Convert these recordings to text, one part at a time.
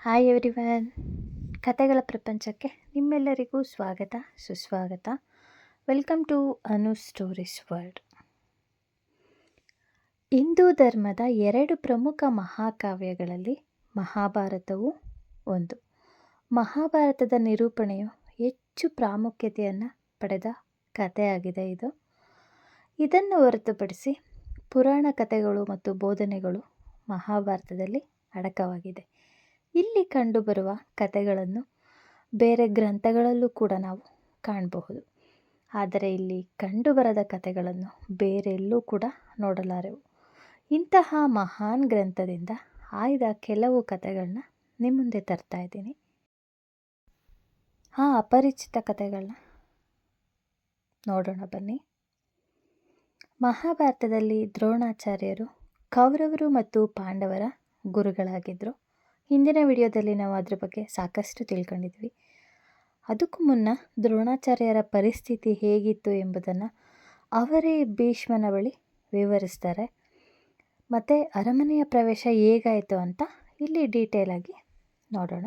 Hi everyone ಕತೆಗಳ ಪ್ರಪಂಚಕ್ಕೆ ನಿಮ್ಮೆಲ್ಲರಿಗೂ ಸ್ವಾಗತ, ಸುಸ್ವಾಗತ. Welcome to Anu stories world Hindu ಧರ್ಮದ ಎರಡು ಪ್ರಮುಖ ಮಹಾಕಾವ್ಯಗಳಲ್ಲಿ ಮಹಾಭಾರತವು ಒಂದು. ಮಹಾಭಾರತದ ನಿರೂಪಣೆಯು ಹೆಚ್ಚು ಪ್ರಾಮುಖ್ಯತೆಯನ್ನು ಪಡೆದ ಕಥೆಯಾಗಿದೆ ಇದು. ಇದನ್ನು ಹೊರತುಪಡಿಸಿ ಪುರಾಣ ಕಥೆಗಳು ಮತ್ತು ಬೋಧನೆಗಳು ಮಹಾಭಾರತದಲ್ಲಿ ಅಡಕವಾಗಿದೆ. ಇಲ್ಲಿ ಕಂಡುಬರುವ ಕಥೆಗಳನ್ನು ಬೇರೆ ಗ್ರಂಥಗಳಲ್ಲೂ ಕೂಡ ನಾವು ಕಾಣಬಹುದು. ಆದರೆ ಇಲ್ಲಿ ಕಂಡುಬರದ ಕಥೆಗಳನ್ನು ಬೇರೆಲ್ಲೂ ಕೂಡ ನೋಡಲಾರೆವು. ಇಂತಹ ಮಹಾನ್ ಗ್ರಂಥದಿಂದ ಆಯ್ದ ಕೆಲವು ಕಥೆಗಳನ್ನ ನಿಮ್ಮ ಮುಂದೆ ತರ್ತಾ ಇದ್ದೀನಿ. ಆ ಅಪರಿಚಿತ ಕಥೆಗಳನ್ನ ನೋಡೋಣ ಬನ್ನಿ. ಮಹಾಭಾರತದಲ್ಲಿ ದ್ರೋಣಾಚಾರ್ಯರು ಕೌರವರು ಮತ್ತು ಪಾಂಡವರ ಗುರುಗಳಾಗಿದ್ದರು ಹಿಂದಿನ ವಿಡಿಯೋದಲ್ಲಿ ನಾವು ಅದ್ರ ಬಗ್ಗೆ ಸಾಕಷ್ಟು ತಿಳ್ಕೊಂಡಿದ್ವಿ. ಅದಕ್ಕೂ ಮುನ್ನ ದ್ರೋಣಾಚಾರ್ಯರ ಪರಿಸ್ಥಿತಿ ಹೇಗಿತ್ತು ಎಂಬುದನ್ನು ಅವರೇ ಭೀಷ್ಮನ ಬಳಿ ವಿವರಿಸ್ತಾರೆ. ಮತ್ತು ಅರಮನೆಯ ಪ್ರವೇಶ ಹೇಗಾಯಿತು ಅಂತ ಇಲ್ಲಿ ಡೀಟೇಲಾಗಿ ನೋಡೋಣ.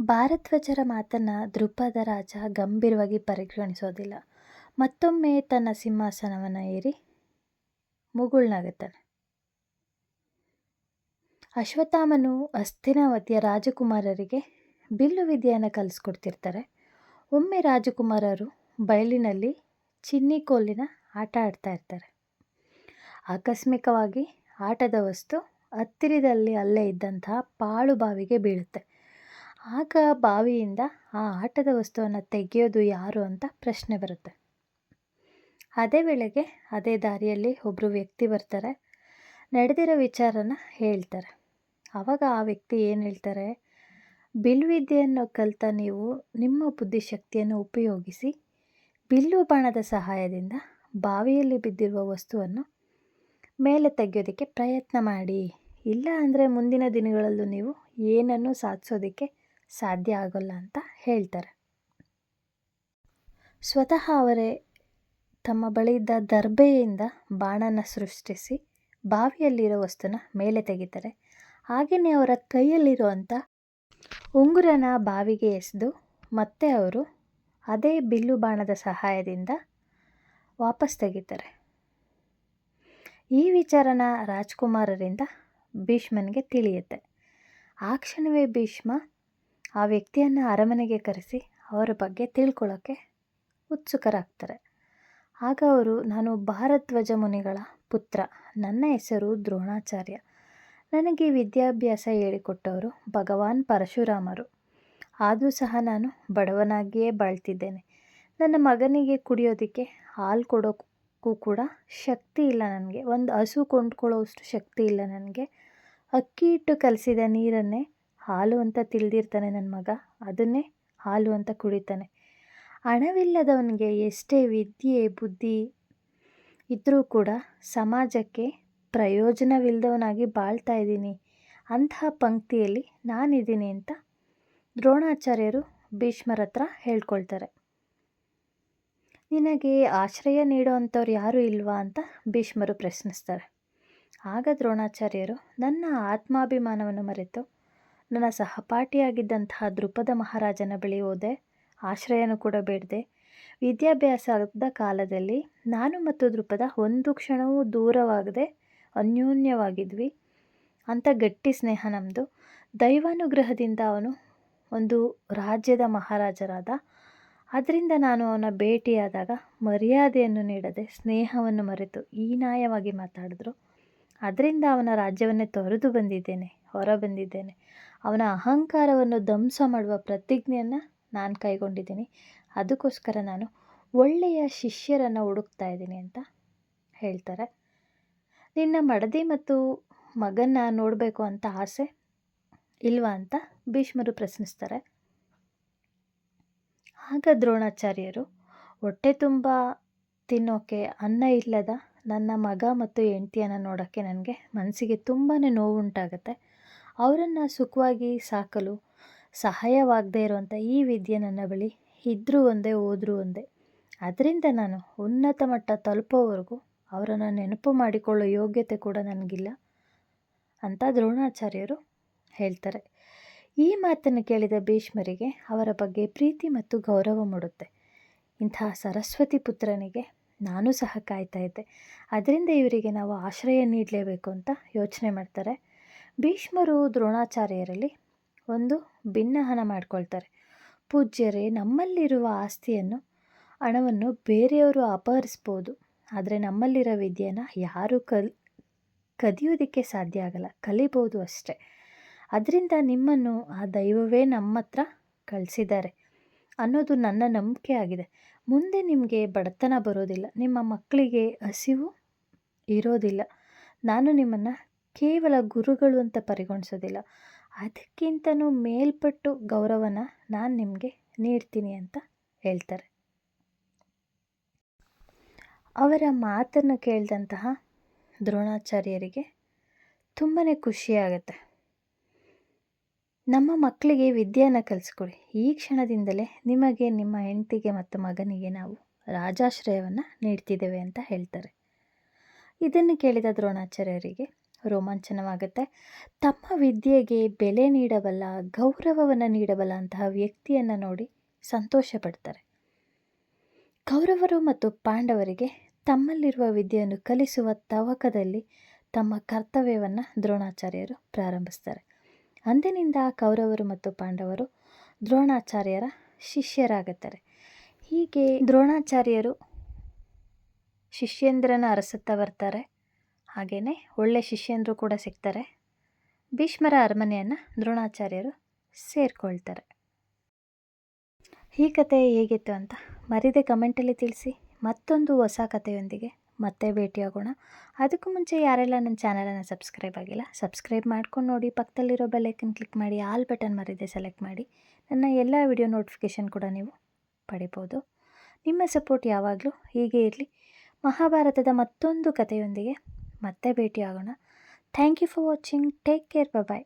ಭಾರತ್ವಜರ ಮಾತನ್ನು ದೃಪದ ರಾಜ ಗಂಭೀರವಾಗಿ ಪರಿಗಣಿಸೋದಿಲ್ಲ. ಮತ್ತೊಮ್ಮೆ ತನ್ನ ಸಿಂಹಾಸನವನ್ನು ಏರಿ ಮುಗುಳ್ನಾಗುತ್ತಾನೆ. ಅಶ್ವತ್ಥಾಮನು ಅಸ್ಥಿನಾವತಿಯ ರಾಜಕುಮಾರರಿಗೆ ಬಿಲ್ಲು ವಿದ್ಯೆಯನ್ನು ಕಲಿಸ್ಕೊಡ್ತಿರ್ತಾರೆ. ಒಮ್ಮೆ ರಾಜಕುಮಾರರು ಬಯಲಿನಲ್ಲಿ ಚಿನ್ನಿ ಕೋಲಿನ ಆಟ ಆಡ್ತಾ ಇರ್ತಾರೆ. ಆಕಸ್ಮಿಕವಾಗಿ ಆಟದ ವಸ್ತು ಹತ್ತಿರದಲ್ಲಿ ಅಲ್ಲೇ ಇದ್ದಂತಹ ಪಾಳು ಬಾವಿಗೆ ಬೀಳುತ್ತೆ. ಆಗ ಬಾವಿಯಿಂದ ಆ ಆಟದ ವಸ್ತುವನ್ನು ತೆಗೆಯೋದು ಯಾರು ಅಂತ ಪ್ರಶ್ನೆ ಬರುತ್ತೆ. ಅದೇ ವೇಳೆಗೆ ಅದೇ ದಾರಿಯಲ್ಲಿ ಒಬ್ಬರು ವ್ಯಕ್ತಿ ಬರ್ತಾರೆ. ನಡೆದಿರೋ ವಿಚಾರನ ಹೇಳ್ತಾರೆ. ಆವಾಗ ಆ ವ್ಯಕ್ತಿ ಏನು ಹೇಳ್ತಾರೆ? ಬಿಲ್ವಿದ್ಯೆಯನ್ನು ಕಲಿತ ನೀವು ನಿಮ್ಮ ಬುದ್ಧಿಶಕ್ತಿಯನ್ನು ಉಪಯೋಗಿಸಿ, ಬಿಲ್ಲು ಬಾಣದ ಸಹಾಯದಿಂದ ಬಾವಿಯಲ್ಲಿ ಬಿದ್ದಿರುವ ವಸ್ತುವನ್ನು ಮೇಲೆ ತೆಗೆಯೋದಕ್ಕೆ ಪ್ರಯತ್ನ ಮಾಡಿ. ಇಲ್ಲ ಅಂದರೆ ಮುಂದಿನ ದಿನಗಳಲ್ಲೂ ನೀವು ಏನನ್ನು ಸಾಧಿಸೋದಕ್ಕೆ ಸಾಧ್ಯ ಆಗೋಲ್ಲ ಅಂತ ಹೇಳ್ತಾರೆ. ಸ್ವತಃ ಅವರೇ ತಮ್ಮ ಬಳಿ ಇದ್ದ ದರ್ಬೆಯಿಂದ ಬಾಣನ ಸೃಷ್ಟಿಸಿ ಬಾವಿಯಲ್ಲಿರೋ ವಸ್ತುನ ಮೇಲೆ ತೆಗಿತಾರೆ. ಹಾಗೆಯೇ ಅವರ ಕೈಯಲ್ಲಿರುವಂಥ ಉಂಗುರನ ಬಾವಿಗೆ ಎಸೆದು ಮತ್ತೆ ಅವರು ಅದೇ ಬಿಲ್ಲು ಬಾಣದ ಸಹಾಯದಿಂದ ವಾಪಸ್ ತೆಗಿತಾರೆ. ಈ ವಿಚಾರನ ರಾಜ್ಕುಮಾರರಿಂದ ಭೀಷ್ಮನಿಗೆ ತಿಳಿಯುತ್ತೆ. ಆ ಕ್ಷಣವೇ ಭೀಷ್ಮ ಆ ವ್ಯಕ್ತಿಯನ್ನು ಅರಮನೆಗೆ ಕರೆಸಿ ಅವರ ಬಗ್ಗೆ ತಿಳ್ಕೊಳ್ಳೋಕ್ಕೆ ಉತ್ಸುಕರಾಗ್ತಾರೆ. ಆಗ ಅವರು, ನಾನು ಭಾರದ್ವಾಜ ಮುನಿಗಳ ಪುತ್ರ. ನನ್ನ ಹೆಸರು ದ್ರೋಣಾಚಾರ್ಯ. ನನಗೆ ವಿದ್ಯಾಭ್ಯಾಸ ಹೇಳಿಕೊಟ್ಟವರು ಭಗವಾನ್ ಪರಶುರಾಮರು. ಆದರೂ ಸಹ ನಾನು ಬಡವನಾಗಿಯೇ ಬಾಳ್ತಿದ್ದೇನೆ. ನನ್ನ ಮಗನಿಗೆ ಕುಡಿಯೋದಕ್ಕೆ ಹಾಲು ಕೊಡೋಕ್ಕೂ ಕೂಡ ಶಕ್ತಿ ಇಲ್ಲ ನನಗೆ. ಒಂದು ಹಸು ಕೊಂಡ್ಕೊಳ್ಳೋವಷ್ಟು ಶಕ್ತಿ ಇಲ್ಲ ನನಗೆ. ಅಕ್ಕಿ ಇಟ್ಟು ಕಲಸಿದ ನೀರನ್ನೇ ಹಾಲು ಅಂತ ತಿಳಿದಿರ್ತಾನೆ ನನ್ನ ಮಗ. ಅದನ್ನೇ ಹಾಲು ಅಂತ ಕುಡಿತಾನೆ. ಹಣವಿಲ್ಲದವನಿಗೆ ಎಷ್ಟೇ ವಿದ್ಯೆ, ಬುದ್ಧಿ ಇದ್ದರೂ ಕೂಡ ಸಮಾಜಕ್ಕೆ ಪ್ರಯೋಜನವಿಲ್ಲದವನಾಗಿ ಬಾಳ್ತಾ ಇದ್ದೀನಿ. ಅಂತಹ ಪಂಕ್ತಿಯಲ್ಲಿ ನಾನಿದ್ದೀನಿ ಅಂತ ದ್ರೋಣಾಚಾರ್ಯರು ಭೀಷ್ಮರ ಹತ್ರ ಹೇಳ್ಕೊಳ್ತಾರೆ. ನಿನಗೆ ಆಶ್ರಯ ನೀಡೋ ಯಾರು ಯಾರೂ ಇಲ್ವಾ ಅಂತ ಭೀಷ್ಮರು ಪ್ರಶ್ನಿಸ್ತಾರೆ. ಆಗ ದ್ರೋಣಾಚಾರ್ಯರು, ನನ್ನ ಆತ್ಮಾಭಿಮಾನವನ್ನು ಮರೆತು, ನನ್ನ ಸಹಪಾಠಿಯಾಗಿದ್ದಂತಹ ದೃಪದ ಮಹಾರಾಜನ ಬಳಿ ಹೋದೆ, ಆಶ್ರಯನೂ ಕೂಡ ಬೇಡದೆ. ವಿದ್ಯಾಭ್ಯಾಸದ ಕಾಲದಲ್ಲಿ ನಾನು ಮತ್ತು ದೃಪದ ಒಂದು ಕ್ಷಣವೂ ದೂರವಾಗದೆ ಅನ್ಯೋನ್ಯವಾಗಿದ್ವಿ. ಅಂಥ ಗಟ್ಟಿ ಸ್ನೇಹ ನಮ್ಮದು ದೈವಾನುಗ್ರಹದಿಂದ ಅವನು ಒಂದು ರಾಜ್ಯದ ಮಹಾರಾಜರಾದ. ಅದರಿಂದ ನಾನು ಅವನ ಭೇಟಿಯಾದಾಗ ಮರ್ಯಾದೆಯನ್ನು ನೀಡದೆ ಸ್ನೇಹವನ್ನು ಮರೆತು ಹೀನಾಯವಾಗಿ ಮಾತಾಡಿದ್ರು. ಅದರಿಂದ ಅವನ ರಾಜ್ಯವನ್ನೇ ತೊರೆದು ಬಂದಿದ್ದೇನೆ ಹೊರ ಬಂದಿದ್ದೇನೆ ಅವನ ಅಹಂಕಾರವನ್ನು ಧ್ವಂಸ ಮಾಡುವ ಪ್ರತಿಜ್ಞೆಯನ್ನು ನಾನು ಕೈಗೊಂಡಿದ್ದೀನಿ. ಅದಕ್ಕೋಸ್ಕರ ನಾನು ಒಳ್ಳೆಯ ಶಿಷ್ಯರನ್ನು ಹುಡುಕ್ತಾ ಇದ್ದೀನಿ ಅಂತ ಹೇಳ್ತಾರೆ. ನಿನ್ನ ಮಡದಿ ಮತ್ತು ಮಗನ್ನ ನೋಡಬೇಕು ಅಂತ ಆಸೆ ಇಲ್ವಾ ಅಂತ ಭೀಷ್ಮರು ಪ್ರಶ್ನಿಸ್ತಾರೆ. ಆಗ ದ್ರೋಣಾಚಾರ್ಯರು, ಹೊಟ್ಟೆ ತುಂಬ ತಿನ್ನೋಕೆ ಅನ್ನ ಇಲ್ಲದ ನನ್ನ ಮಗ ಮತ್ತು ಹೆಂಡತಿಯನ್ನು ನೋಡೋಕ್ಕೆ ನನಗೆ ಮನಸ್ಸಿಗೆ ತುಂಬಾ ನೋವುಂಟಾಗುತ್ತೆ. ಅವರನ್ನು ಸುಖವಾಗಿ ಸಾಕಲು ಸಹಾಯವಾಗದೇ ಇರುವಂಥ ಈ ವಿದ್ಯೆ ನನ್ನ ಬಳಿ ಇದ್ದರೂ ಒಂದೇ ಹೋದರೂ ಒಂದೇ. ಅದರಿಂದ ನಾನು ಉನ್ನತ ಮಟ್ಟ ತಲುಪೋವರೆಗೂ ಅವರನ್ನು ನೆನಪು ಮಾಡಿಕೊಳ್ಳೋ ಯೋಗ್ಯತೆ ಕೂಡ ನನಗಿಲ್ಲ. ಅಂತ ದ್ರೋಣಾಚಾರ್ಯರು ಹೇಳ್ತಾರೆ. ಈ ಮಾತನ್ನು ಕೇಳಿದ ಭೀಷ್ಮರಿಗೆ ಅವರ ಬಗ್ಗೆ ಪ್ರೀತಿ ಮತ್ತು ಗೌರವ ಮೂಡುತ್ತೆ. ಇಂತಹ ಸರಸ್ವತಿ ಪುತ್ರನಿಗೆ ನಾನು ಸಹ ಕಾಯ್ತಾ ಇದ್ದೆ. ಅದರಿಂದ ಇವರಿಗೆ ನಾವು ಆಶ್ರಯ ನೀಡಲೇಬೇಕು ಅಂತ ಯೋಚನೆ ಮಾಡ್ತಾರೆ. ಭೀಷ್ಮರು ದ್ರೋಣಾಚಾರ್ಯರಲ್ಲಿ ಒಂದು ಭಿನ್ನಹನ ಮಾಡ್ಕೊಳ್ತಾರೆ. ಪೂಜ್ಯರೇ, ನಮ್ಮಲ್ಲಿರುವ ಆಸ್ತಿಯನ್ನು, ಹಣವನ್ನು ಬೇರೆಯವರು ಅಪಹರಿಸ್ಬೋದು. ಆದರೆ ನಮ್ಮಲ್ಲಿರೋ ವಿದ್ಯೆನ ಯಾರೂ ಕಲ್, ಕದಿಯೋದಕ್ಕೆ ಸಾಧ್ಯ ಆಗಲ್ಲ. ಕಲಿಬೋದು ಅಷ್ಟೇ. ಅದರಿಂದ ನಿಮ್ಮನ್ನು ಆ ದೈವವೇ ನಮ್ಮ ಹತ್ರ ಕಳಿಸಿದ್ದಾರೆ ಅನ್ನೋದು ನನ್ನ ನಂಬಿಕೆ ಆಗಿದೆ. ಮುಂದೆ ನಿಮಗೆ ಬಡತನ ಬರೋದಿಲ್ಲ. ನಿಮ್ಮ ಮಕ್ಕಳಿಗೆ ಹಸಿವು ಇರೋದಿಲ್ಲ. ನಾನು ನಿಮ್ಮನ್ನು ಕೇವಲ ಗುರುಗಳು ಅಂತ ಪರಿಗಣಿಸೋದಿಲ್ಲ. ಅದಕ್ಕಿಂತನೂ ಮೇಲ್ಪಟ್ಟು ಗೌರವನ ನಾನು ನಿಮಗೆ ನೀಡ್ತೀನಿ ಅಂತ ಹೇಳ್ತಾರೆ. ಅವರ ಮಾತನ್ನು ಕೇಳಿದಂತಹ ದ್ರೋಣಾಚಾರ್ಯರಿಗೆ ತುಂಬಾ ಖುಷಿಯಾಗತ್ತೆ. ನಮ್ಮ ಮಕ್ಕಳಿಗೆ ವಿದ್ಯೆಯನ್ನು ಕಲಿಸ್ಕೊಡಿ. ಈ ಕ್ಷಣದಿಂದಲೇ ನಿಮಗೆ ನಿಮ್ಮ ಹೆಂಡತಿಗೆ ಮತ್ತು ಮಗನಿಗೆ ನಾವು ರಾಜಾಶ್ರಯವನ್ನು ನೀಡ್ತಿದ್ದೇವೆ ಅಂತ ಹೇಳ್ತಾರೆ. ಇದನ್ನು ಕೇಳಿದ ದ್ರೋಣಾಚಾರ್ಯರಿಗೆ ರೋಮಾಂಚನವಾಗುತ್ತೆ. ತಮ್ಮ ವಿದ್ಯೆಗೆ ಬೆಲೆ ನೀಡಬಲ್ಲ, ಗೌರವವನ್ನು ನೀಡಬಲ್ಲ ಅಂತಹ ವ್ಯಕ್ತಿಯನ್ನು ನೋಡಿ ಸಂತೋಷ ಪಡ್ತಾರೆ ಕೌರವರು ಮತ್ತು ಪಾಂಡವರಿಗೆ ತಮ್ಮಲ್ಲಿರುವ ವಿದ್ಯೆಯನ್ನು ಕಲಿಸುವ ತವಕದಲ್ಲಿ ತಮ್ಮ ಕರ್ತವ್ಯವನ್ನು ದ್ರೋಣಾಚಾರ್ಯರು ಪ್ರಾರಂಭಿಸ್ತಾರೆ. ಅಂದಿನಿಂದ ಕೌರವರು ಮತ್ತು ಪಾಂಡವರು ದ್ರೋಣಾಚಾರ್ಯರ ಶಿಷ್ಯರಾಗುತ್ತಾರೆ. ಹೀಗೆ ದ್ರೋಣಾಚಾರ್ಯರು ಶಿಷ್ಯೇಂದ್ರನ ಅರಸುತ್ತಾ ಬರ್ತಾರೆ. ಹಾಗೆಯೇ ಒಳ್ಳೆ ಶಿಷ್ಯಂದರು ಕೂಡ ಸಿಗ್ತಾರೆ. ಭೀಷ್ಮರ ಅರಮನೆಯನ್ನು ದ್ರೋಣಾಚಾರ್ಯರು ಸೇರಿಕೊಳ್ತಾರೆ. ಈ ಕತೆ ಹೇಗಿತ್ತು ಅಂತ ಮರಿದೆ ಕಮೆಂಟಲ್ಲಿ ತಿಳಿಸಿ ಮತ್ತೊಂದು ಹೊಸ ಕಥೆಯೊಂದಿಗೆ ಮತ್ತೆ ಭೇಟಿಯಾಗೋಣ. ಅದಕ್ಕೂ ಮುಂಚೆ ಯಾರೆಲ್ಲ ನನ್ನ ಚಾನಲನ್ನು ಸಬ್ಸ್ಕ್ರೈಬ್ ಆಗಿಲ್ಲ ಸಬ್ಸ್ಕ್ರೈಬ್ ಮಾಡ್ಕೊಂಡು ನೋಡಿ, ಪಕ್ಕದಲ್ಲಿರೋ ಬೆಲ್ಲೈಕನ್ ಕ್ಲಿಕ್ ಮಾಡಿ ಆಲ್ ಬಟನ್ ಮರಿದೆ ಸೆಲೆಕ್ಟ್ ಮಾಡಿ, ನನ್ನ ಎಲ್ಲ ವಿಡಿಯೋ ನೋಟಿಫಿಕೇಷನ್ ಕೂಡ ನೀವು ಪಡಿಬೋದು. ನಿಮ್ಮ ಸಪೋರ್ಟ್ ಯಾವಾಗಲೂ ಹೀಗೆ ಇರಲಿ. ಮಹಾಭಾರತದ ಮತ್ತೊಂದು ಕಥೆಯೊಂದಿಗೆ ಮತ್ತೆ ಭೇಟಿಯಾಗೋಣ. Thank you for watching take care bye